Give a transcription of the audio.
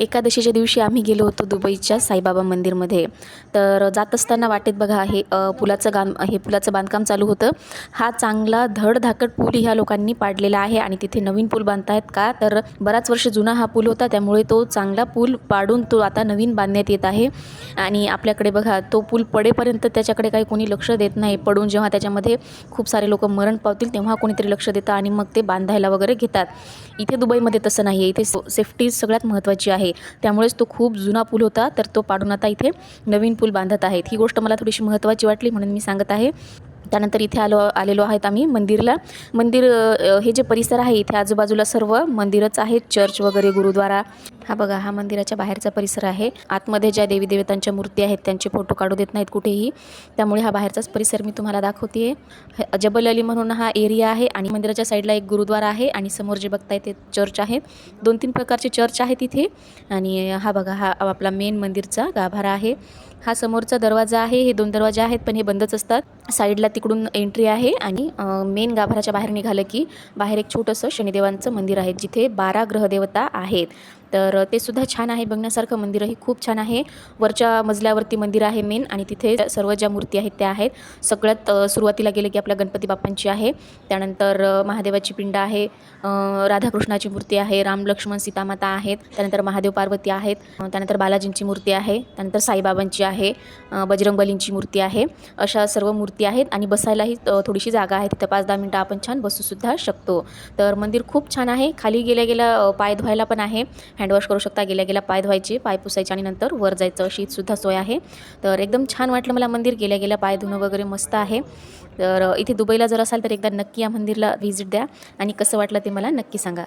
एकादशीच्या दिवशी आम्ही गेलो होतो दुबईच्या साईबाबा मंदिरमध्ये. तर जात असताना वाटेत बघा हे पुलाचं गाम हे पुलाचं बांधकाम चालू होतं. हा चांगला धडधाकट पूल ह्या लोकांनी पाडलेला आहे आणि तिथे नवीन पूल बांधतायत का? तर बराच वर्ष जुना हा पूल होता त्यामुळे तो चांगला पूल पाडून तो आता नवीन बांधण्यात येत आहे. आणि आपल्याकडे बघा तो पूल पडेपर्यंत त्याच्याकडे काही कोणी लक्ष देत नाही. पडून जेव्हा त्याच्यामध्ये खूप सारे लोक मरण पावतील तेव्हा कोणीतरी लक्ष देतं आणि मग ते बांधायला वगैरे घेतात. इथे दुबईमध्ये तसं नाही आहे इथे सेफ्टी सगळ्यात महत्त्वाची आहे. त्यामुळेच तो खूप जुना पूल होता तर तो पाडून आता इथे नवीन पूल बांधत आहेत. ही गोष्ट मला थोडीशी महत्त्वाची वाटली म्हणून मी सांगत आहे. त्यानंतर इथे आलो आलेलो आहेत आम्ही मंदिरला. मंदिर हे जे परिसर आहे इथे आजूबाजूला सर्व मंदिरच आहेत चर्च वगैरे गुरुद्वारा हा बघा हा मंदिराच्या बाहेरचा परिसर आहे. आतमध्ये ज्या देवी देवतांच्या मूर्ती आहेत त्यांचे फोटो काढू देत नाहीत कुठेही. त्यामुळे हा बाहेरचाच परिसर मी तुम्हाला दाखवते जबल अली म्हणून हा एरिया आहे आणि मंदिराच्या साईडला एक गुरुद्वारा आहे आणि समोर जे बघताय ते चर्च आहे. दोन तीन प्रकारचे चर्च आहे तिथे आणि हा बघा हा आपला मेन मंदिरचा गाभारा आहे. हा समोरचा दरवाजा आहे. हे दोन दरवाजे आहेत पण हे बंदच असतात. साईडला तिकडून एंट्री आहे आणि मेन गाभाराच्या बाहेर निघालं की बाहेर एक छोटंसं शनिदेवांचं मंदिर आहे जिथे बारा ग्रहदेवता आहेत. तर ते सुद्धा छान आहे. बघण्यासारखं मंदिरही खूप छान आहे. वरच्या मजल्यावरती मंदिर आहे मेन आणि तिथे सर्व ज्या मूर्ती आहेत त्या आहेत. सगळ्यात सुरुवातीला गेलं की आपल्या गणपती बाप्पांची आहे. त्यानंतर महादेवाची पिंड आहे. राधाकृष्णाची मूर्ती आहे. राम लक्ष्मण सीतामाता आहेत. त्यानंतर महादेव पार्वती आहेत. त्यानंतर बालाजींची मूर्ती आहे. त्यानंतर साईबाबांची आहे. बजरंगबलींची मूर्ती आहे. अशा सर्व मूर्ती आहेत आणि बसायलाही थोडीशी जागा आहे. तिथं पाच दहा मिनटं आपण छान बसूसुद्धा शकतो. तर मंदिर खूप छान आहे. खाली गेल्या गेल्या पाय धुवायला पण आहे. हँडवॉश करू शकता. गेल्या गेल्या पाय धुवायचे पाय पुसायचे आणि नंतर वर जायचं. अशी सुद्धा सोय आहे. तर एकदम छान वाटलं मला मंदिर. गेल्या गेल्या पाय धुणं वगैरे मस्त आहे. तर इथे दुबईला जर असाल तर एकदा नक्की या मंदिरला व्हिजिट द्या आणि कसं वाटलं ते मला नक्की सांगा.